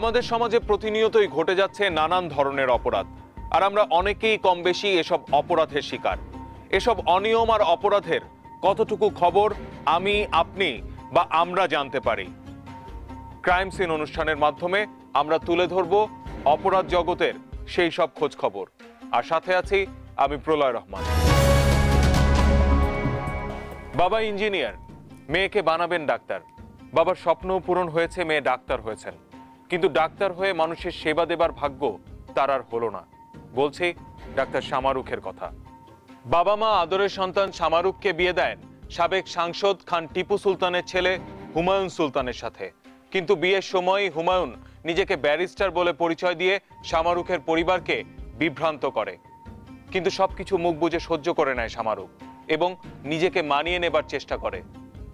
আমাদের সমাজে প্রতিনিয়তই ঘটে যাচ্ছে নানান ধরনের অপরাধ। আর আমরা অনেকেই কম বেশি এসব অপরাধের শিকার। এসব অনিয়ম আর অপরাধের কতটুকু খবর আমি, আপনি বা আমরা জানতে পারি? ক্রাইম সিন অনুষ্ঠানের মাধ্যমে আমরা তুলে ধরব অপরাধ জগতের সেই সব খোঁজ খবর আর সাথে আছি আমি প্রলয় রহমান। বাবা ইঞ্জিনিয়ার, মেয়েকে বানাবেন ডাক্তার। বাবার স্বপ্ন পূরণ হয়েছে, মেয়ে ডাক্তার হয়েছেন। কিন্তু ডাক্তার হয়ে মানুষের সেবা দেবার ভাগ্য তার আর হলো না। বলছি ডাক্তার শামারুখের কথা। বাবা মা আদরের সন্তান শামারুখকে বিয়ে দেন সাবেক সাংসদ খান টিপু সুলতানের ছেলে হুমায়ুন সুলতানের সাথে। কিন্তু বিয়ের সময় হুমায়ুন নিজেকে ব্যারিস্টার বলে পরিচয় দিয়ে শামারুখের পরিবারকে বিভ্রান্ত করে। কিন্তু সবকিছু মুখ বুজে সহ্য করে নেয় শামারুখ এবং নিজেকে মানিয়ে নেবার চেষ্টা করে।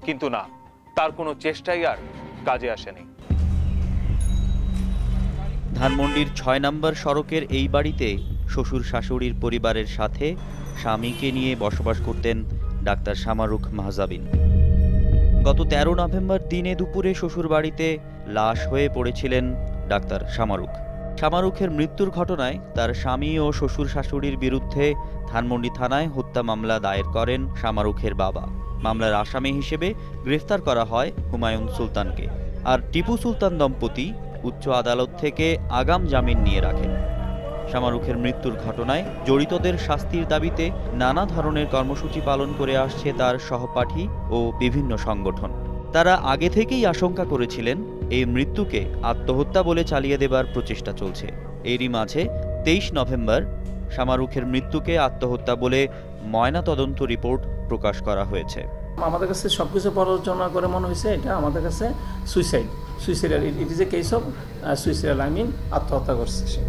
কিন্তু না, তার কোনো চেষ্টাই আর কাজে আসেনি। ধানমন্ডির ছয় নম্বর সড়কের এই বাড়িতে শ্বশুর শাশুড়ির পরিবারের সাথে স্বামীকে নিয়ে বসবাস করতেন ডাক্তার শামারুখ মাহজাবিন। গত তেরো নভেম্বর দিনে দুপুরে শ্বশুর বাড়িতে লাশ হয়ে পড়েছিলেন ডাক্তার শামারুখ শামারুখের মৃত্যুর ঘটনায় তার স্বামী ও শ্বশুর শাশুড়ির বিরুদ্ধে ধানমন্ডি থানায় হত্যা মামলা দায়ের করেন শামারুখের বাবা। মামলার আসামি হিসেবে গ্রেফতার করা হয় হুমায়ুন সুলতানকে। আর টিপু সুলতান দম্পতি উচ্চ আদালত থেকে আগাম জামিন নিয়ে রাখেন। শামারুখের মৃত্যুর ঘটনায় জড়িতদের শাস্তির দাবিতে নানা ধরনের কর্মসূচি পালন করে আসছে তার সহপাঠী ও বিভিন্ন সংগঠন। তারা আগে থেকেই আশঙ্কা করেছিলেন, এই মৃত্যুকে আত্মহত্যা বলে চালিয়ে দেবার প্রচেষ্টা চলছে। এরই মাঝে তেইশ নভেম্বর শামারুখের মৃত্যুকে আত্মহত্যা বলে ময়নাতদন্ত রিপোর্ট প্রকাশ করা হয়েছে। আমাদের কাছে সব কিছু পর্যালোচনা করে মনে হয়েছে, এটা আমাদের কাছে suicide. Suicidal it is a case of suicidal I mean আত্মহত্যা করছে সে।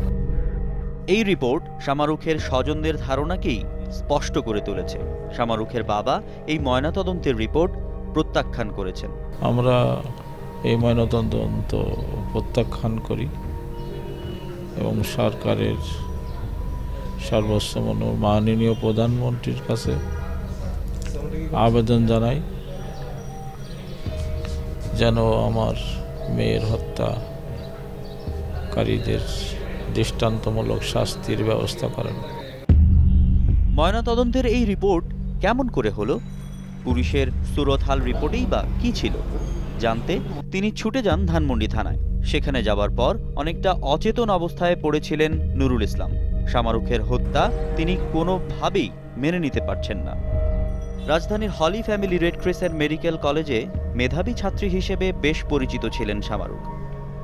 এই রিপোর্ট শামারুখের স্বজনদের ধারণাকেই স্পষ্ট করে তুলেছে। শামারুখের বাবা এই ময়নাতদন্তের রিপোর্ট প্রত্যাখ্যান করেছেন। আমরা এই ময়নাতদন্ত প্রত্যাখ্যান করি এবং সরকারের সর্বোচ্চ মাননীয় প্রধানমন্ত্রীর কাছে আবেদন জানাই যেন আমার মেয়ের হত্যাকারীদের দৃষ্টান্তমূলক শাস্তির ব্যবস্থা করেন। ময়নাতদন্তের এই রিপোর্ট কেমন করে হলো? পুলিশের সুরতহাল রিপোর্টেই বা কি ছিল? জানতে তিনি ছুটে যান ধানমন্ডি থানায়। সেখানে যাবার পর অনেকটা অচেতন অবস্থায় পড়েছিলেন নুরুল ইসলাম। শামারুখের হত্যা তিনি কোনোভাবেই মেনে নিতে পারছেন না। রাজধানীর Holy Family Red Crescent Medical কলেজে মেধাবী ছাত্রী হিসেবে বেশ পরিচিত ছিলেন শামারুখ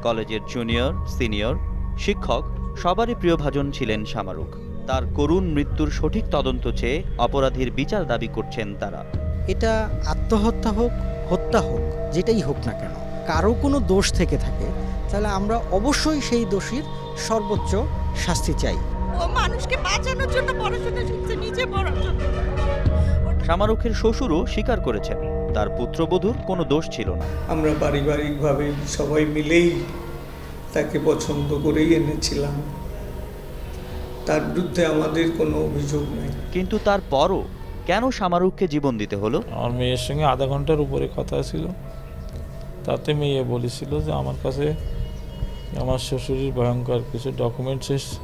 কলেজের জুনিয়র সিনিয়র শিক্ষক সবারই প্রিয়ভাজন ছিলেন শামারুখ তার করুণ মৃত্যুর সঠিক তদন্ত চেয়ে অপরাধীর বিচার দাবি করছেন তারা। এটা আত্মহত্যা হোক হত্যা হোক যেটাই হোক না কেন কারও কোনো দোষ থেকে থাকে তাহলে আমরা অবশ্যই সেই দোষীর সর্বোচ্চ শাস্তি চাই। ও মানুষকে বাঁচানোর জন্য পড়াশোনা শিখছে নিজে পড়াশোনা শামারুখের শ্বশুরও স্বীকার করেছেন তার পুত্রবধূর কোনো দোষ ছিল না। আমরা পারিবারিকভাবে সবাই মিলেই তাকে পছন্দ করেই এনেছিলাম। তার বিরুদ্ধে আমাদের কোনো অভিযোগ নেই। কিন্তু তারপরও কেন শামারুখকে জীবন দিতে হলো? আমার মেয়ের সঙ্গে আধা ঘণ্টার উপরে কথা ছিল। তাতে মেয়ে বলেছিল যে আমার কাছে আমার শ্বশুরের ভয়ঙ্কর কিছু ডকুমেন্টস এসছে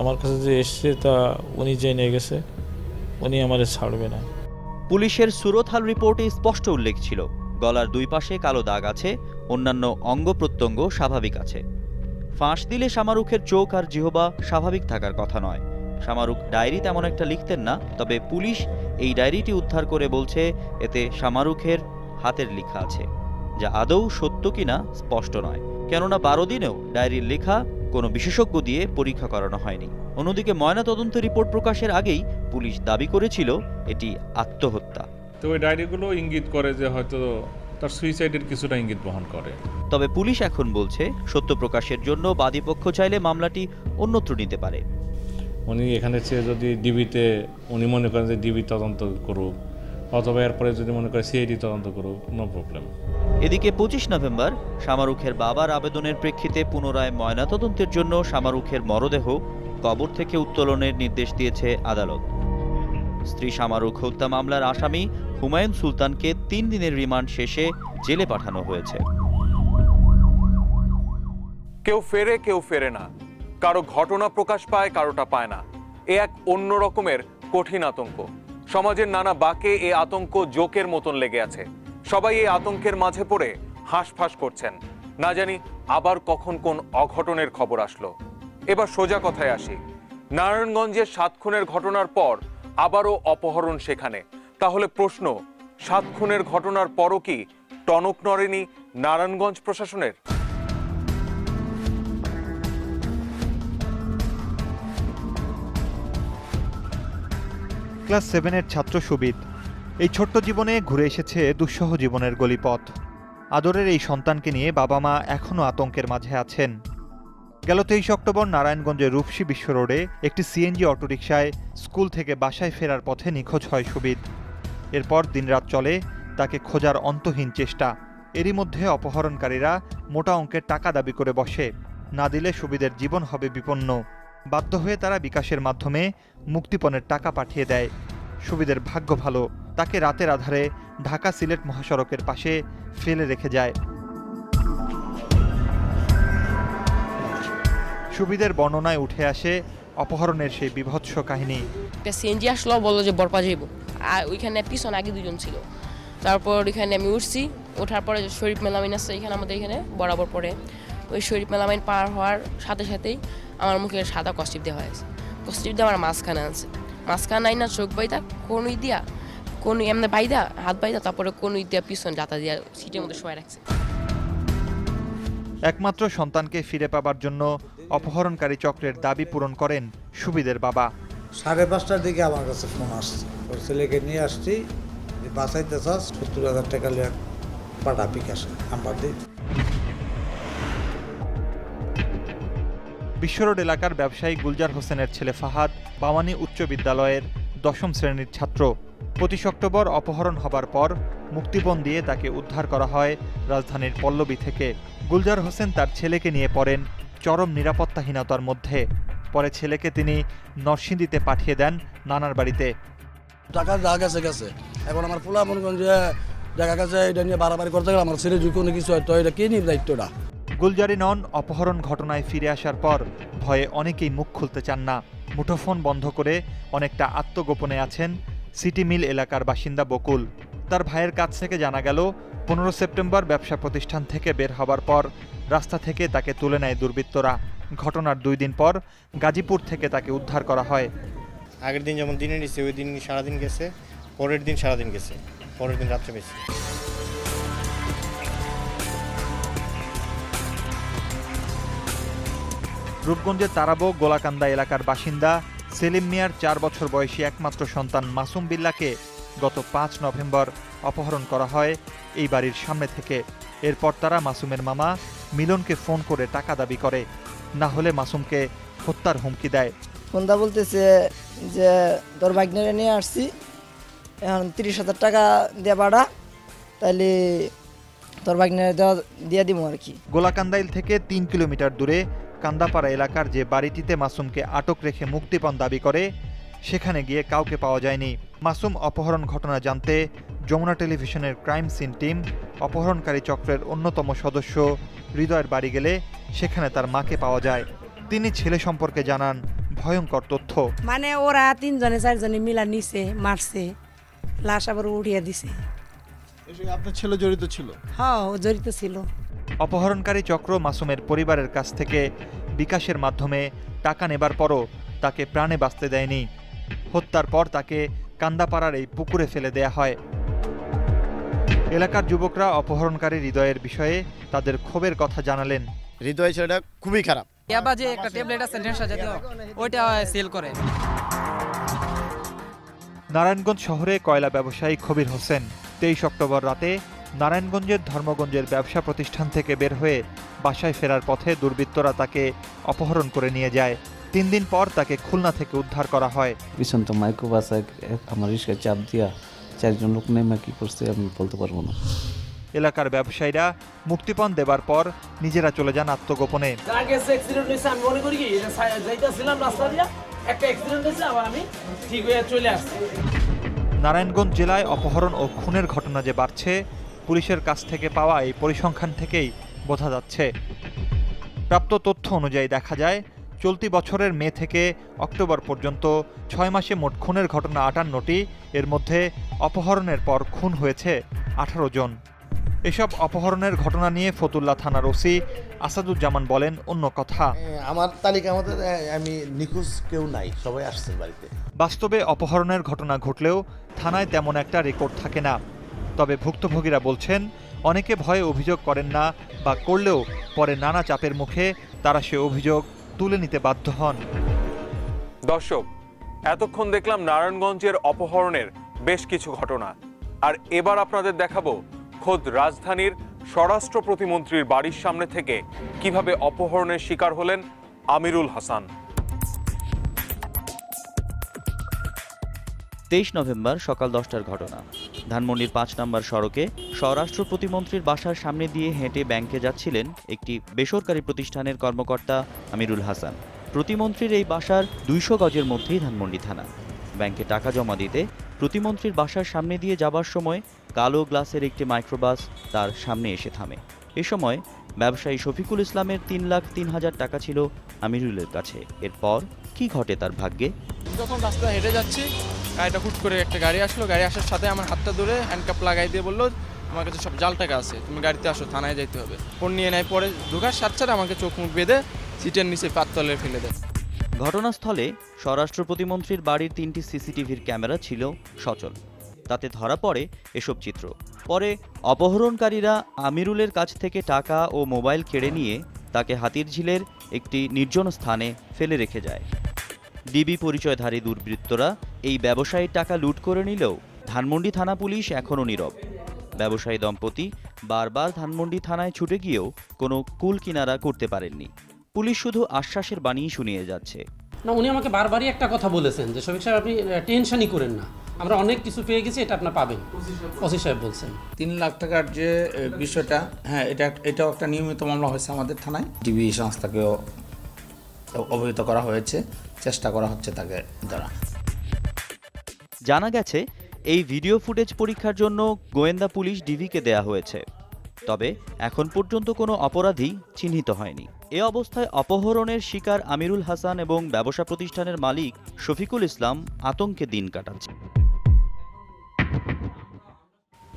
আমার কাছে যে এসছে তা উনি জেনে গেছে। উনি আমারে ছাড়বে না। পুলিশের সুরতহাল রিপোর্টে স্পষ্ট উল্লেখ ছিল, গলার দুই পাশে কালো দাগ আছে, অন্যান্য অঙ্গ প্রত্যঙ্গ স্বাভাবিক আছে। ফাঁস দিলে শামারুখের চোখ আর জিহবা স্বাভাবিক থাকার কথা নয়। শামারুখ ডায়েরি তেমন একটা লিখতেন না, তবে পুলিশ এই ডায়েরিটি উদ্ধার করে বলছে, এতে শামারুখের হাতের লেখা আছে, যা আদৌ সত্য কিনা স্পষ্ট নয়। কেননা বারো দিনেও ডায়েরির লেখা কোনো বিশেষজ্ঞ দিয়ে পরীক্ষা করানো হয়নি। অন্যদিকে ময়নাতদন্ত রিপোর্ট প্রকাশের আগেই পুলিশ দাবি করেছিল এটি আত্মহত্যা। তো ওই ডায়েরিগুলো ইঙ্গিত করে যে হয়তো তার সুইসাইডের কিছুটা ইঙ্গিত বহন করে। তবে পুলিশ এখন বলছে সত্য প্রকাশের জন্য বাদীপক্ষ চাইলে মামলাটি অন্যত্র নিতে পারে। উনি এখানে চেয়ে যদি ডিবিতে উনি মনে করেন যে ডিবি তদন্ত করুক। অথবা এরপরে যদি মনে করে সিআইডি তদন্ত করুক নো প্রবলেম এদিকে পঁচিশ নভেম্বর শামারুখের বাবার আবেদনের প্রেক্ষিতে পুনরায় ময়নাতদন্তের জন্য শামারুখের মরদেহ কবর থেকে উত্তোলনের নির্দেশ দিয়েছে আদালত। স্ত্রী শামারুখ হত্যা মামলার আসামি হুমায়ুন সুলতানকে তিন দিনের রিমান্ড শেষে জেলে পাঠানো হয়েছে। কেউ ফেরে কেউ ফেরে না। কারও ঘটনা প্রকাশ পায় কারোটা পায় না। এ এক অন্য রকমের কঠিন আতঙ্ক। সমাজের নানা বাকে এ আতঙ্ক জোকের মতন লেগে আছে। সবাই এই আতঙ্কের মাঝে পড়ে হাঁসফাঁস করছেন। না জানি আবার কখন কোন অঘটনের খবর আসলো। এবার সোজা কথায় আসি। নারায়ণগঞ্জের সাত খুনের ঘটনার পর আবারও অপহরণ সেখানে। তাহলে প্রশ্ন, সাত খুনের ঘটনার পরও কি টনক নড়েনি নারায়ণগঞ্জ প্রশাসনের? ক্লাস সেভেনের ছাত্র সুবিদ। এই ছোট্ট জীবনে ঘুরে এসেছে দুঃসহ জীবনের গলিপথ। আদরের এই সন্তানকে নিয়ে বাবা মা এখনও আতঙ্কের মাঝে আছেন। গেল তেইশ অক্টোবর নারায়ণগঞ্জের রূপসী বিশ্ব রোডে একটি সিএনজি অটোরিকশায় স্কুল থেকে বাসায় ফেরার পথে নিখোঁজ হয় সুবিদ। এরপর দিনরাত চলে তাকে খোঁজার অন্তহীন চেষ্টা। এরই মধ্যে অপহরণকারীরা মোটা অঙ্কের টাকা দাবি করে বসে। না দিলে সুবিদের জীবন হবে বিপন্ন। বাধ্য হয়ে তারা বিকাশের মাধ্যমে মুক্তিপণের টাকা পাঠিয়ে দেয়। সুবিদের ভাগ্য ভালো, তাকে রাতের আধারে ঢাকা সিলেট মহাসড়কের পাশে ফেলে রেখে যায়। সুবিদের বর্ণনায় উঠে আসে অপহরণের সেই বিভৎস কাহিনী। সিএনজি আসলো, বলল যে বরপা যাইব। আর ওইখানে পিছন আগে দুজন ছিল। তারপর ওইখানে আমি উঠছি, ওঠার পরে শরীফ মেলামিন আছে, এখানে আমাদের এখানে বরাবর পড়ে। ওই শরীফ মেলামিন পার হওয়ার সাথে সাথেই আমার মুখে সাদা কস্টিপ দেওয়া হয়েছে। কস্টিপ দিয়ে আমার মাঝখানে আছে। মাঝখানে নাই না চোখ বাইদা কোন দিয়া কোন এমনি বাইদা হাত বাইদা তারপরে কোন দিয়া পিছন যাতা দিয়া সিটের মধ্যে শোয়া রাখছে। একমাত্র সন্তানকে ফিরে পাবার জন্য অপহরণকারী চক্রের দাবি পূরণ করেন সুবিদের বাবা। সাড়ে পাঁচটার দিকে আমার কাছে ফোন আসছে। ওর ছেলেকে নিয়ে আসছি যে বাঁচাইতে চাস সত্তর হাজার টাকা লিয়া পাঠা বিকাশে নাম্বার দিই বিশ্বরোড এলাকার ব্যবসায়ী গুলজার হোসেনের ছেলে ফাহাদ বামানি উচ্চ বিদ্যালয়ের দশম শ্রেণির ছাত্র। পঁচিশ অক্টোবর অপহরণ হবার পর মুক্তিপণ দিয়ে তাকে উদ্ধার করা হয় রাজধানীর পল্লবী থেকে। গুলজার হোসেন তার ছেলেকে নিয়ে পড়েন চরম নিরাপত্তাহীনতার মধ্যে। পরে ছেলেকে তিনি নরসিংদীতে পাঠিয়ে দেন নানার বাড়িতে। টাকা গেছে গেছে। এখন আমার পোলা মনে করেন যে দেখা গেছে, এটা নিয়ে বাড়াবাড়ি করতে গেলে আমার ছেলে যদি কোনো কিছু হয়, তো এটা কে নিয়ে দায়িত্বটা? গুলজারি নন অপহরণ ঘটনায় ফিরে আসার পর ভয়ে অনেকেই মুখ খুলতে চান না। মুঠোফোন বন্ধ করে অনেকটা আত্মগোপনে আছেন সিটি মিল এলাকার বাসিন্দা বকুল। তার ভাইয়ের কাছ থেকে জানা গেল, পনেরো সেপ্টেম্বর ব্যবসা প্রতিষ্ঠান থেকে বের হবার পর রাস্তা থেকে তাকে তুলে নেয় দুর্বৃত্তরা। ঘটনার দুই দিন পর গাজীপুর থেকে তাকে উদ্ধার করা হয়। আগের দিন যেমন দিনে নিচ্ছে ওই দিন সারাদিন গেছে, পরের দিন সারাদিন গেছে, পরের দিন রাত্রে পেয়েছি রূপগঞ্জের তারাবো গোলাকান্দা এলাকার বাসিন্দা সেলিম মিয়ার চার বছর বয়সী একমাত্র সন্তান মাসুম বিল্লাকে গত পাঁচ নভেম্বর অপহরণ করা হয় এই বাড়ির সামনে থেকে। এরপর তারা মাসুমের মামা মিলনকে ফোন করে টাকা দাবি করে। না হলে মাসুমকে হত্যার হুমকি দেয়। ফোনদা বলতেছে যে তোর বাইকনারে নিয়ে আসছি। এখন তিরিশ হাজার টাকা দিয়ে বাড়া তাহলে তোর বাইকনারে দেওয়া দিয়ে দিব আর কি। গোলাকান্দাইল থেকে তিন কিলোমিটার দূরে কান্দাপাড়া এলাকার যে বাড়িটিতে মাসুমকে আটক রেখে মুক্তিপণ দাবি করে সেখানে গিয়ে কাউকে পাওয়া যায়নি। মাসুম অপহরণ ঘটনা জানতে যমুনা টেলিভিশনের ক্রাইম সিন টিম অপহরণকারী চক্রের অন্যতম সদস্য হৃদয়ের বাড়ি গেলে সেখানে তার মাকে পাওয়া যায়। তিনি ছেলে সম্পর্কে জানান ভয়ঙ্কর তথ্য। মানে ওরা তিনজনে চারজনে মিলা নিছে মারছে লাশ আবার উড়িয়ে দিছে। আপনার ছেলে জড়িত ছিল? হ্যাঁ ও জড়িত ছিল। অপহরণকারী চক্র মাসুমের পরিবারের কাছ থেকে বিকাশের মাধ্যমে টাকা নেবার পরও তাকে প্রাণে বাঁচতে দেয়নি। হত্যার পর তাকে কান্দাপাড়ার এই পুকুরে ফেলে দেয়া হয়। এলাকার যুবকরা অপহরণকারী হৃদয়ের বিষয়ে তাদের ক্ষোভের কথা জানালেন। হৃদয় ছেলেটা খুবই খারাপ। ইয়াবা যে একটা ট্যাবলেট আছে নেশা জাতীয় ওইটা সেল করে। নারায়ণগঞ্জ শহরে কয়লা ব্যবসায়ী কবির হোসেন তেইশ অক্টোবর রাতে নারায়ণগঞ্জের ধর্মগঞ্জের ব্যবসা প্রতিষ্ঠান থেকে বের হয়ে বাসায় ফেরার পথে দুর্বৃত্তরা তাকে অপহরণ করে নিয়ে যায়। তিন দিন পর তাকে খুলনা থেকে উদ্ধার করা হয়। পিছন তো মাইক্রো বাস আমার রিক্সায় চাপ দিয়া চারজন লোক নেমে কি করছে আমি বলতে পারব না। এলাকার ব্যবসায়ীরা মুক্তিপণ দেবার পর নিজেরা চলে যান আত্মগোপনে। আগে অ্যাক্সিডেন্ট হয়েছে আমি মনে করি কি এটা সাই- যাইতেছিলাম রাস্তা দিয়া একটা অ্যাক্সিডেন্ট হয়েছে আবার আমি ঠিক হয়ে চলে আসছি। নারায়ণগঞ্জ জেলায় অপহরণ ও খুনের ঘটনা যে বাড়ছে পুলিশের কাছ থেকে পাওয়া এই পরিসংখ্যান থেকেই বোঝা যাচ্ছে। প্রাপ্ত তথ্য অনুযায়ী দেখা যায় চলতি বছরের মে থেকে অক্টোবর পর্যন্ত ছয় মাসে মোট খুনের ঘটনা আটান্নটি। এর মধ্যে অপহরণের পর খুন হয়েছে আঠারো জন। এসব অপহরণের ঘটনা নিয়ে ফতুল্লা থানার ওসি আসাদুজ্জামান বলেন অন্য কথা। আমার তালিকা মতো আমি নিখোঁজ কেউ নাই সবাই আসছেন বাড়িতে। বাস্তবে অপহরণের ঘটনা ঘটলেও থানায় তেমন একটা রেকর্ড থাকে না। তবে ভুক্তভোগীরা বলছেন অনেকে ভয়ে অভিযোগ করেন না বা করলেও পরে নানা চাপের মুখে তারা সে অভিযোগ তুলে নিতে বাধ্য হন। দর্শক এতক্ষণ দেখলাম নারায়ণগঞ্জের অপহরণের বেশ কিছু ঘটনা। আর এবার আপনাদের দেখাবো খোদ রাজধানীর স্বরাষ্ট্র প্রতিমন্ত্রীর বাড়ির সামনে থেকে কীভাবে অপহরণের শিকার হলেন আমিরুল হাসান। তেইশ নভেম্বর সকাল দশটার ঘটনা। ধানমন্ডির পাঁচ নম্বর সড়কে স্বরাষ্ট্র প্রতিমন্ত্রীর বাসার সামনে দিয়ে হেঁটে ব্যাংকে যাচ্ছিলেন একটি বেসরকারি প্রতিষ্ঠানের কর্মকর্তা আমিরুল হাসান। প্রতিমন্ত্রীর এই বাসার দুইশো গজের মধ্যেই ধানমন্ডি থানা। ব্যাংকে টাকা জমা দিতে প্রতিমন্ত্রীর বাসার সামনে দিয়ে যাবার সময় কালো গ্লাসের একটি মাইক্রোবাস তার সামনে এসে থামে। এ সময় ব্যবসায়ী শফিকুল ইসলামের তিন লাখ তিন হাজার টাকা ছিল আমিরুলের কাছে। এরপর কি ঘটে তার ভাগ্যে? যখন রাস্তা হেঁটে যাচ্ছি গাড়িটা হুট করে একটা গাড়ি আসলো। গাড়ি আসার সাথে আমার হাতটা ধরে হ্যান্ডকাপ লাগাই দিয়ে বলল আমার কাছে সব জাল টাকা আছে তুমি গাড়িতে আসো থানায় যাইতে হবে। ফোন নিয়ে নেয় পরে ঢোকার সাথে সাথে আমাকে চোখ মুখ বেঁধে সিটের নিচে পাততলে ফেলে দেয়। ঘটনাস্থলে স্বরাষ্ট্র প্রতিমন্ত্রীর বাড়ির তিনটি সিসিটিভির ক্যামেরা ছিল সচল। তাতে ধরা পড়ে এসব চিত্র। পরে অপহরণকারীরা আমিরুলের কাছ থেকে টাকা ও মোবাইল কেড়ে নিয়ে তাকে হাতিরঝিলের একটি নির্জন স্থানে ফেলে রেখে যায়। ডিবি পরিচয়ধারী দুর্বৃত্তরা এই ব্যবসায়ীর টাকা লুট করে নিলেও ধানমন্ডি থানা পুলিশ এখনও নীরব। ব্যবসায়ী দম্পতি বারবার ধানমন্ডি থানায় ছুটে গিয়েও কোনো কুল কিনারা করতে পারেননি। পুলিশ শুধু আশ্বাসের বাণী শুনিয়ে যাচ্ছে। না, উনি আমাকে বারবারই একটা কথা বলেছেন যে, শফিক আপনি টেনশনই করেন না। আমরা অনেক কিছু পেয়ে গেছি এটা আপনার পাবেন। ওসি সাহেব বলছেন। তিন লাখ টাকার যে বিষয়টা হ্যাঁ এটা এটাও একটা নিয়মিত মামলা হয়েছে আমাদের থানায়। টিভি সংস্থাকেও অবহিত করা হয়েছে চেষ্টা করা হচ্ছে তাকে দ্বারা। জানা গেছে এই ভিডিও ফুটেজ পরীক্ষার জন্য গোয়েন্দা পুলিশ ডিভিকে দেয়া হয়েছে। তবে এখন পর্যন্ত কোনো অপরাধী চিহ্নিত হয়নি। এ অবস্থায় অপহরণের শিকার আমিরুল হাসান এবং ব্যবসা প্রতিষ্ঠানের মালিক শফিকুল ইসলাম আতঙ্কে দিন কাটাচ্ছে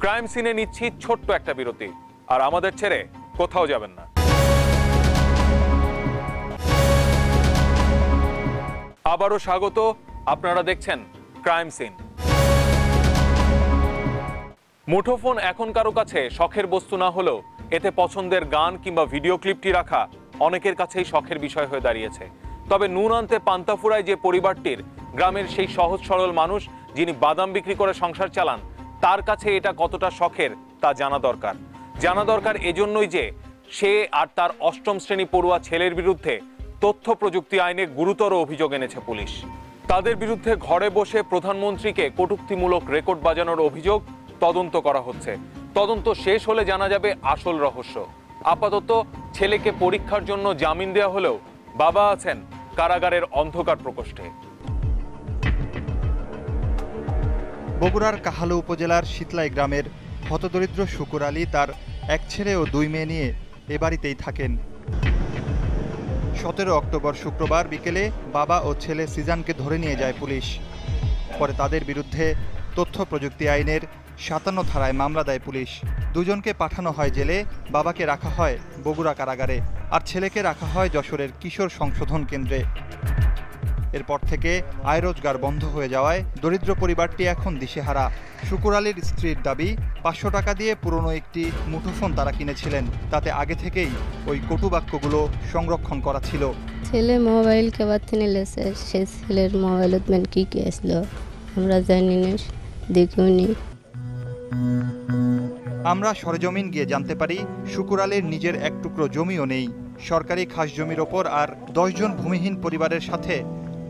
ক্রাইম সিনে নিচ্ছি ছোট্ট একটা বিরতি। আর আমাদের ছেড়ে কোথাও যাবেন না। আবারও স্বাগত, আপনারা দেখছেন ক্রাইম সিন। মুঠোফোন এখন কারও কাছে শখের বস্তু না হলেও এতে পছন্দের গান কিংবা ভিডিও ক্লিপটি রাখা অনেকের কাছেই শখের বিষয় হয়ে দাঁড়িয়েছে। তবে নুন আনতে পান্তাফুরায় যে পরিবারটির, গ্রামের সেই সহজ সরল মানুষ যিনি বাদাম বিক্রি করে সংসার চালান তার কাছে এটা কতটা শখের তা জানা দরকার। জানা দরকার এজন্যই যে সে আর তার অষ্টম শ্রেণি পড়ুয়া ছেলের বিরুদ্ধে তথ্য প্রযুক্তি আইনে গুরুতর অভিযোগ এনেছে পুলিশ। তাদের বিরুদ্ধে ঘরে বসে প্রধানমন্ত্রীকে কটূক্তিমূলক রেকর্ড বাজানোর অভিযোগ তদন্ত করা হচ্ছে। তদন্ত শেষ হলে জানা যাবে আসল রহস্য। আপাতত ছেলেকে পরীক্ষার জন্য জামিন দেওয়া হলেও বাবা আছেন কারাগারের অন্ধকার প্রকোষ্ঠে। বগুড়ার কাহালু উপজেলার শীতলাই গ্রামের হতদরিদ্র শুকুর আলী তার এক ছেলে ও দুই মেয়ে নিয়ে এ বাড়িতেই থাকেন। সতেরো অক্টোবর শুক্রবার বিকেলে বাবা ও ছেলে সিজানকে ধরে নিয়ে যায় পুলিশ। পরে তাদের বিরুদ্ধে তথ্য প্রযুক্তি আইনের সাতান্ন ধারায় মামলা দেয় পুলিশ। দুজনকে পাঠানো হয় জেলে, বাবাকে রাখা হয় বগুড়া কারাগারে, আর ছেলেকে রাখা হয় যশোরের কিশোর সংশোধন কেন্দ্রে। এরপর থেকে আয় রোজগার বন্ধ হয়ে যাওয়ায় দরিদ্র পরিবারটি এখন দিশেহারা। শুকুর আলীর স্ত্রীর দাবি পাঁচশো টাকা দিয়ে পুরনো একটি মুঠোফোন তারা কিনেছিলেন। তাতে আগে থেকেই ওই কটুবাক্যগুলো সংরক্ষণ করা ছিল। ছেলে মোবাইল কেবার থেকে লেছে? সে ছেলের মোবাইলত মেন কি কি আসলো? আমরা জানি না দেখিও নি। আমরা সরেজমিন গিয়ে জানতে পারি শুকুর আলীর নিজের এক টুকরো জমিও নেই। সরকারি খাস জমির ওপর আর দশজন ভূমিহীন পরিবারের সাথে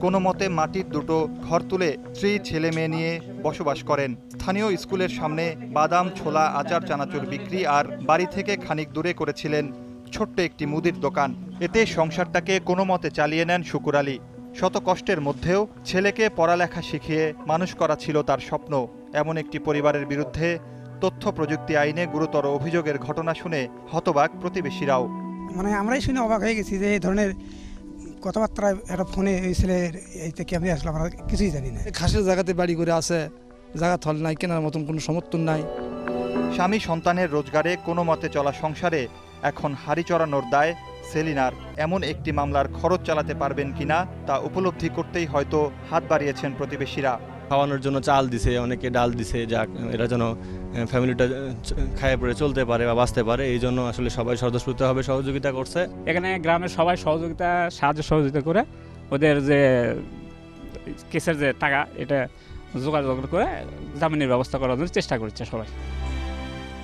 কোনো মতে মাটির দুটো ঘর তুলে স্ত্রী, ছেলে মেয়ে নিয়ে বসবাস করেন। স্থানীয় স্কুলের সামনে বাদাম, ছোলা, আচার, চানাচুর বিক্রি আর বাড়ি থেকে খানিক দূরে করেছিলেন ছোট্ট একটি মুদির দোকান। এতে সংসারটাকে কোনো মতে চালিয়ে নেন শুকুর আলী। শত কষ্টের মধ্যেও ছেলেকে পড়ালেখা শিখিয়ে মানুষ করা ছিল তার স্বপ্ন। এমন একটি পরিবারের বিরুদ্ধে তথ্য প্রযুক্তি আইনে গুরুতর অভিযোগের ঘটনা শুনে হতবাক প্রতিবেশীরাও। মানে আমরাই শুনে অবাক হয়ে গেছি যে এই ধরনের কথাবার্তা একটা ফোনে এই ছেলের এই থেকে আমি আসলে আমরা কিছুই জানি না। ঘাসের জায়গাতে বাড়ি করে আছে জায়গা থল নাই কেনার মতন কোনো সমর্থন নাই। স্বামী সন্তানের রোজগারে কোনো মতে চলা সংসারে এখন হাড়ি চড়ানোর দায় সেলিনার। এমন একটি মামলার খরচ চালাতে পারবেন কিনা তা উপলব্ধি করতেই হয়তো হাত বাড়িয়েছেন প্রতিবেশীরা। খাওয়ানোর জন্য চাল দিছে অনেকে ডাল দিছে যা এরা যেন ফ্যামিলিটা খায় পরে চলতে পারে বা বাঁচতে পারে এই জন্য আসলে সবাই স্বতঃস্ফূর্তভাবে সহযোগিতা করছে। এখানে গ্রামের সবাই সহযোগিতা সাহায্য সহযোগিতা করে ওদের যে কেসের যে টাকা এটা যোগাযোগ করে জামিনের ব্যবস্থা করার জন্য চেষ্টা করছে সবাই।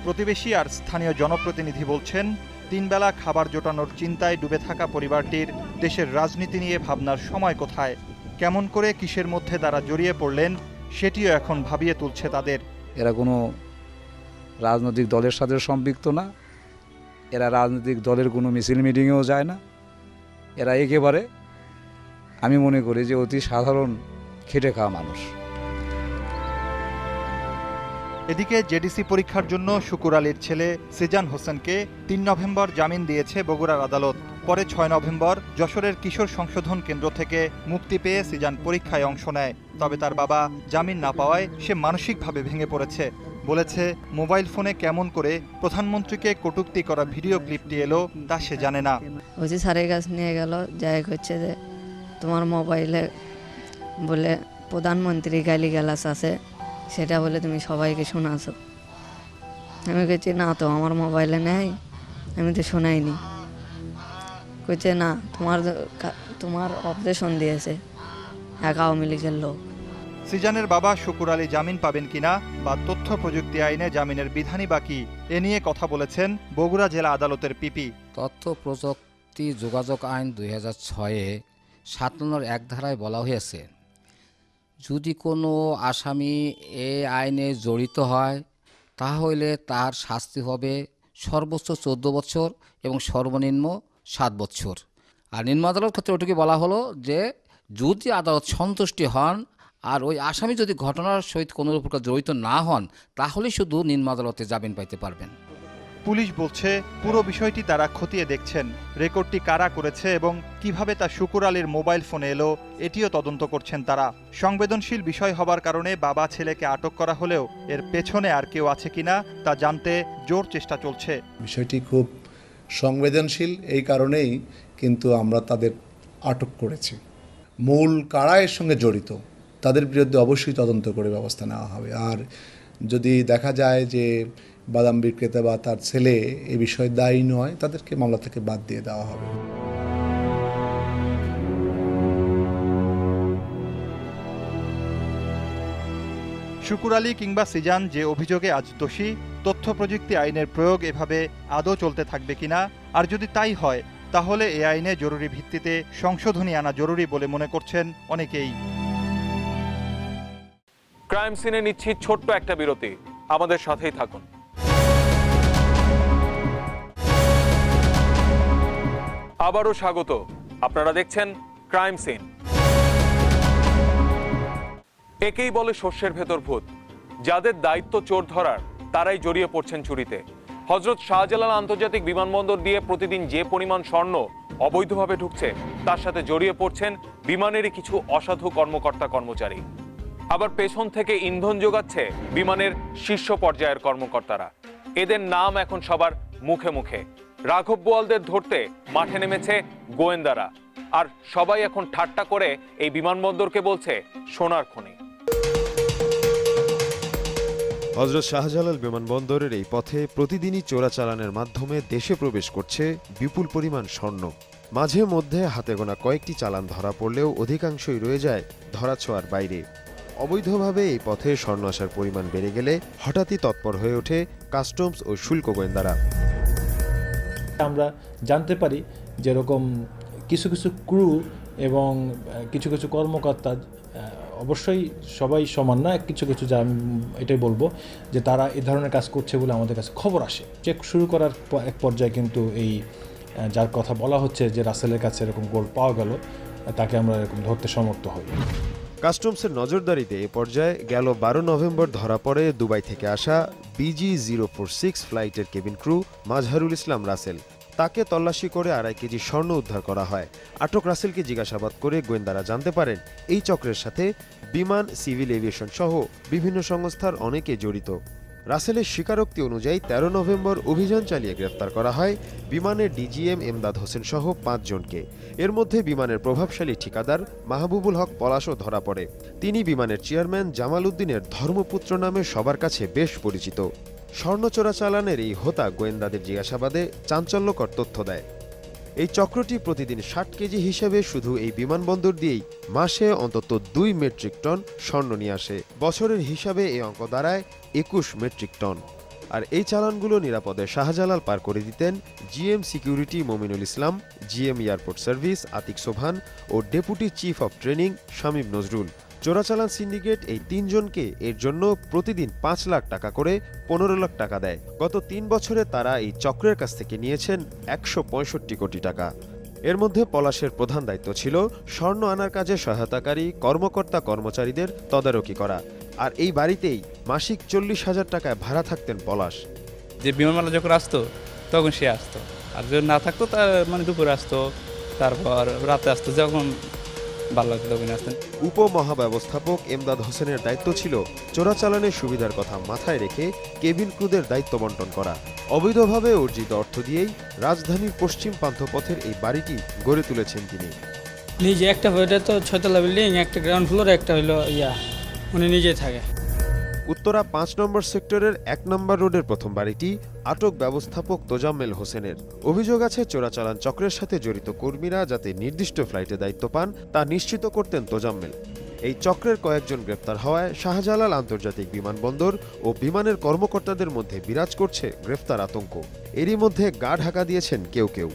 প্রতিবেশী আর স্থানীয় জনপ্রতিনিধি বলছেন তিনবেলা খাবার জোটানোর চিন্তায় ডুবে থাকা পরিবারটির দেশের রাজনীতি নিয়ে ভাবনার সময় কোথায়? কেমন করে কিসের মধ্যে তারা জড়িয়ে পড়লেন সেটিও এখন ভাবিয়ে তুলছে তাদের। এরা কোনো রাজনৈতিক দলের সাথে সম্পৃক্ত না। এরা রাজনৈতিক দলের কোনো মিছিল মিটিংয়েও যায় না। এরা একেবারে আমি মনে করি যে অতি সাধারণ খেটে খাওয়া মানুষ। এদিকে জেডিসি পরীক্ষার জন্য শুকুর আলীর ছেলে সিজান হোসেনকে তিন নভেম্বর জামিন দিয়েছে বগুড়ার আদালত। পরে ছয় নভেম্বর যশোরের কিশোর সংশোধন কেন্দ্র থেকে মুক্তি পেয়ে সিজান পরীক্ষায় অংশ নেয়। তবে তার বাবা জামিন না পাওয়ায় সে মানসিকভাবে ভেঙে পড়েছে। বলেছে, মোবাইল ফোনে কেমন করে প্রধানমন্ত্রীকে কটূক্তি করা ভিডিও ক্লিপটি এলো তা সে জানে না। ওই যে স্যারের কাছে নিয়ে গেল যাই হচ্ছে যে তোমার মোবাইলে বলে প্রধানমন্ত্রী গালি গালাস আছে, সেটা বলে তুমি সবাইকে শোনাছো। আমি বলছি, না তো, আমার মোবাইলে নেই, আমি তো শোনাইনি। কইছে না তোমার তোমার অপারেশন দিয়েছে এক আওয়ামী লীগের লোক। সিজানের বাবা শুকুর আলী জামিন পাবেন কিনা বা তথ্য প্রযুক্তি আইনে জামিনের বিধানই বাকি এ নিয়ে কথা বলেছেন বগুড়া জেলা আদালতের পিপি। তথ্য প্রযুক্তি যোগাযোগ আইন দুই হাজার ছয়ে সাত নম্বর এক ধারায় বলা হয়েছে যদি কোনো আসামি এ আইনে জড়িত হয় তাহলে তার শাস্তি হবে সর্বোচ্চ চোদ্দ বছর এবং সর্বনিম্ন সাত বছর। আর নিম্ন আদালত ক্ষেত্রে ওটুকু বলা হলো যে যদি আদালত সন্তুষ্টি হন আর ওই আসামি যদি ঘটনার সহিত কোনো প্রকার জড়িত না হন তাহলেই শুধু নিম্ন আদালতে জামিন পাইতে পারবেন। পুলিশ বলছে পুরো বিষয়টি তারা খতিয়ে দেখছেন। রেকর্ডটি কারা করেছে এবং কীভাবে তা শুকুর আলীর মোবাইল ফোনে এলো এটিও তদন্ত করছেন তারা। সংবেদনশীল বিষয় হবার কারণে বাবা ছেলেকে আটক করা হলেও এর পেছনে আর কেউ আছে কিনা তা জানতে জোর চেষ্টা চলছে। বিষয়টি খুব সংবেদনশীল, এই কারণেই কিন্তু আমরা তাদের আটক করেছি। মূল কারা এর সঙ্গে জড়িত, তাদের বিরুদ্ধে অবশ্যই তদন্ত করে ব্যবস্থা নেওয়া হবে। আর যদি দেখা যায় যে বাদাম বিক্রেতা বা তার ছেলে এ বিষয়ে দায়ী নয়, তাদেরকে মামলা থেকে বাদ দিয়ে দেওয়া হবে। শুকুর আলী কিংবা সিজান যে অভিযোগে আজ দোষী, তথ্য প্রযুক্তি আইনের প্রয়োগ এভাবে আদৌ চলতে থাকবে কিনা আর যদি তাই হয়, তাহলে এ আইনে জরুরি ভিত্তিতে সংশোধনী আনা জরুরি বলে মনে করছেন অনেকেই। ক্রাইম সিনে নিচ্ছি ছোট্ট একটা বিরতি। আমাদের সাথেই থাকুন। আবারও স্বাগত। আপনারা দেখছেন ক্রাইম সিন। একেই বলে শস্যের ভেতর ভূত। যাদের দায়িত্ব চোর ধরার, তারাই জড়িয়ে পড়ছেন চুরিতে। হজরত শাহজালাল আন্তর্জাতিক বিমানবন্দর দিয়ে প্রতিদিন যে পরিমাণ স্বর্ণ অবৈধভাবে ঢুকছে, তার সাথে জড়িয়ে পড়ছেন বিমানেরই কিছু অসাধু কর্মকর্তা কর্মচারী। আবার পেছন থেকে ইন্ধন যোগাচ্ছে বিমানের শীর্ষ পর্যায়ের কর্মকর্তারা। এদের নাম এখন সবার মুখে মুখে। রাঘব বোয়ালদের ধরতে মাঠে নেমেছে গোয়েন্দারা। আর সবাই এখন ঠাট্টা করে এই বিমানবন্দরকে বলছে সোনার খনি। হজরত শাহজালাল বিমানবন্দরের এই পথে প্রতিদিনই চোরাচালানের মাধ্যমে দেশে প্রবেশ করছে বিপুল পরিমাণ স্বর্ণ। মাঝে মধ্যে হাতে গোনা কয়েকটি চালান ধরা পড়লেও অধিকাংশই রয়ে যায় ধরাছোঁয়ার বাইরে। অবৈধভাবে এই পথে স্বর্ণ আসার পরিমাণ বেড়ে গেলে হঠাৎই তৎপর হয়ে ওঠে কাস্টমস ও শুল্ক গোয়েন্দারা। আমরা জানতে পারি যেরকম কিছু কিছু ক্রু এবং কিছু কিছু কর্মকর্তা অবশ্যই সবাই সমান না, কিছু কিছু যা আমি এটাই বলব যে তারা এ ধরনের কাজ করছে বলে আমাদের কাছে খবর আসে। চেক শুরু করার এক পর্যায়ে কিন্তু এই যার কথা বলা হচ্ছে যে রাসেলের কাছে এরকম গোল্ড পাওয়া গেল, তাকে আমরা এরকম ধরতে সমর্থ হই। কাস্টমসের নজরদারিতে এ পর্যায়ে গেল বারো নভেম্বর ধরা পড়ে দুবাই থেকে আসা বিজি জিরো ফোর সিক্স ফ্লাইটের কেবিন ক্রু মাজহারুল ইসলাম রাসেল। তাকে তল্লাশি করে আড়াই কেজি স্বর্ণ উদ্ধার করা হয়। আটক রাসেলকে জিজ্ঞাসাবাদ করে গোয়েন্দারা জানতে পারেন, এই চক্রের সাথে বিমান, সিভিল এভিয়েশন সহ বিভিন্ন সংস্থার অনেকে জড়িত। রাসেলের স্বীকারোক্তি অনুযায়ী তেরো নভেম্বর অভিযান চালিয়ে গ্রেফতার করা হয় বিমানের ডিজিএম এমদাদ হোসেন সহ পাঁচজনকে এর মধ্যে বিমানের প্রভাবশালী ঠিকাদার মাহবুবুল হক পলাশও ধরা পড়ে। তিনি বিমানের চেয়ারম্যান জামাল উদ্দিনের ধর্মপুত্র নামে সবার কাছে বেশ পরিচিত। স্বর্ণ চোরাচালানের এই হোতা গোয়েন্দাদের জিজ্ঞাসাবাদে চাঞ্চল্যকর তথ্য দেয়। এই চক্রটি প্রতিদিন ষাট কেজি হিসেবে শুধু এই বিমানবন্দর দিয়েই মাসে অন্তত দুই মেট্রিক টন স্বর্ণ নিয়ে আসে। বছরের হিসাবে এই অঙ্ক দাঁড়ায় একুশ মেট্রিক টন। আর এই চালানগুলো নিরাপদে শাহজালাল পার করে দিতেন GM security Mominul Islam, GM airport service Atiq Sobhan O deputy chief of training Shamim Nazrul. চোরাচালান সিন্ডিকেট এই তিনজনকে এর জন্য প্রতিদিন পাঁচ লাখ টাকা করে পনেরো লাখ টাকা দেয়। গত তিন বছরে তারা এই চক্রের কাছ থেকে নিয়েছেন একশো পঁয়ষট্টি কোটি টাকা। এর মধ্যে পলাশের প্রধান দায়িত্ব ছিল স্বর্ণ আনার কাজে সহায়তাকারী, কর্মকর্তা কর্মচারীদের তদারকি করা। আর এই বাড়িতেই মাসিক চল্লিশ হাজার টাকায় ভাড়া থাকতেন পলাশ। যে বিমানবালা যখন আসতো, তখন সে আসতো। আর যদি না থাকতো তার মানে দুপুরে আসতো, তারপর রাতে আসতো। যখন ভালো লাগতো তখন আসতেন উপমহাব্যবস্থাপক এমদাদ হোসেনের দায়িত্ব ছিল চোরাচালানের সুবিধার কথা মাথায় রেখে কেবিন ক্রুদের দায়িত্ব বন্টন করা। অবৈধভাবে অর্জিত অর্থ দিয়েই রাজধানীর পশ্চিম পান্থপথের এই বাড়িটি গড়ে তুলেছেন তিনি। নিজে একটা ওইটা তো ছয়তলা বিল্ডিং একটা গ্রাউন্ড ফ্লোর একটা হইল ইয়া উনি নিজে থাকে। উত্তরা পাঁচ নম্বর সেক্টরের এক নম্বর রোডের প্রথম বাড়িটি আটক ব্যবস্থাপক তোজাম্মেল হোসেনের। অভিযোগ আছে, চোরাচালান চক্রের সাথে জড়িত কর্মীরা যাতে নির্দিষ্ট ফ্লাইটে দায়িত্ব পান, তা নিশ্চিত করতেন তোজাম্মেল। এই চক্রের কয়েকজন গ্রেপ্তার হওয়ায় শাহজালাল আন্তর্জাতিক বিমানবন্দর ও বিমানের কর্মকর্তাদের মধ্যে বিরাজ করছে গ্রেফতার আতঙ্ক। এরই মধ্যে গা ঢাকা দিয়েছেন কেউ কেউ।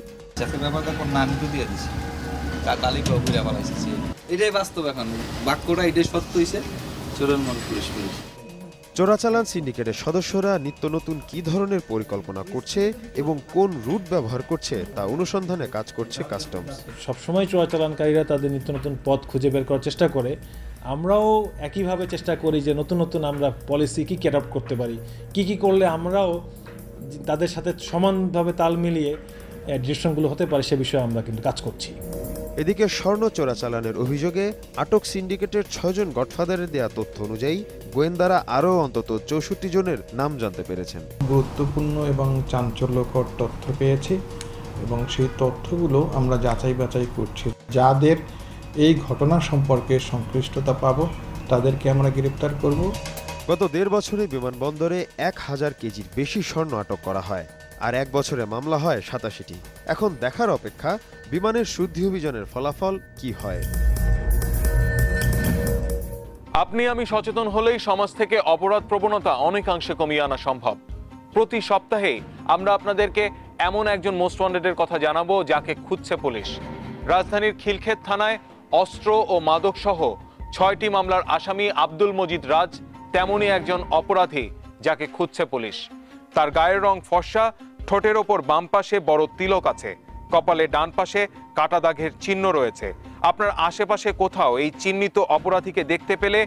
এটাই বাস্তব এখন। বাক্যটা এটাই সত্য হয়েছে চোরের মন পুলিশ চোরাচালান সিন্ডিকেটের সদস্যরা নিত্য নতুন কী ধরনের পরিকল্পনা করছে এবং কোন রুট ব্যবহার করছে তা অনুসন্ধানে কাজ করছে কাস্টমস। সবসময় চোরাচালানকারীরা তাদের নিত্য নতুন পথ খুঁজে বের করার চেষ্টা করে। আমরাও একইভাবে চেষ্টা করি যে নতুন নতুন আমরা পলিসি কী কি অ্যাডপ্ট করতে পারি। কি কি করলে আমরাও তাদের সাথে সমানভাবে তাল মিলিয়ে ডিসিশনগুলো হতে পারে সে বিষয়ে আমরা কিন্তু কাজ করছি। এদিকে স্বর্ণ চোরাচালানের অভিযোগে আটক সিন্ডিকেটের ছয়জন গডফাদারের দেয়া তথ্য অনুযায়ী গোয়েন্দারা আরও অন্তত চৌষট্টি জনের নাম জানতে পেরেছেন। গুরুত্বপূর্ণ এবং চাঞ্চল্যকর তথ্য পেয়েছি এবং সেই তথ্যগুলো আমরা যাচাই বাছাই করছি। যাদের এই ঘটনা সম্পর্কে সংশ্লিষ্টতা পাব তাদেরকে আমরা গ্রেপ্তার করব। গত দেড় বছরে বিমানবন্দরে এক হাজার কেজির বেশি স্বর্ণ আটক করা হয়। আর এক বছরে মামলা হয় সাতাশিটি। এখন দেখার অপেক্ষা, বিমানের শুদ্ধি অভিযানের ফলাফল কি হয়? আপনি আমি সচেতন হলেই সমাজ থেকে অপরাধ প্রবণতা অনেকাংশে কমিয়ে আনা সম্ভব। প্রতি সপ্তাহে আমরা আপনাদেরকে এমন একজন মোস্ট ওয়ান্টেডের কথা জানাব যাকে খুঁজছে পুলিশ। রাজধানীর খিলক্ষেত থানায় অস্ত্র ও মাদক সহ ছয়টি মামলার আসামি আব্দুল মজিদ রাজ তেমনই একজন অপরাধী যাকে খুঁজছে পুলিশ। তার গায়ের রং ফর্সা ঠোঁটের ওপর বাম পাশে বড় তিলক আছে। কপালে ডান পাশে কাটা দাগের চিহ্ন রয়েছে। আপনার আশেপাশে কোথাও এই চিহ্নিত অপরাধীকে দেখতে পেলে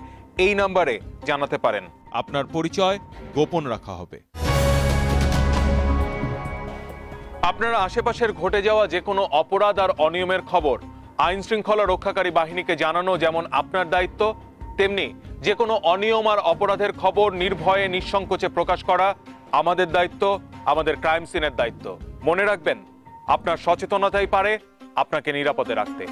এই নাম্বারে জানাতে পারেন। আপনার পরিচয় গোপন রাখা হবে। আপনারা আশেপাশের ঘটে যাওয়া যে কোনো অপরাধ আর অনিয়মের খবর আইন শৃঙ্খলা রক্ষাকারী বাহিনীকে জানানো যেমন আপনার দায়িত্ব তেমনি যে কোনো অনিয়ম আর অপরাধের খবর নির্ভয়ে নিঃসংকোচে প্রকাশ করা আমাদের দায়িত্ব। আমাদের ক্রাইম সিনের দায়িত্ব। মনে রাখবেন আপনার সচেতনতাই পারে আপনাকে নিরাপদে রাখতে।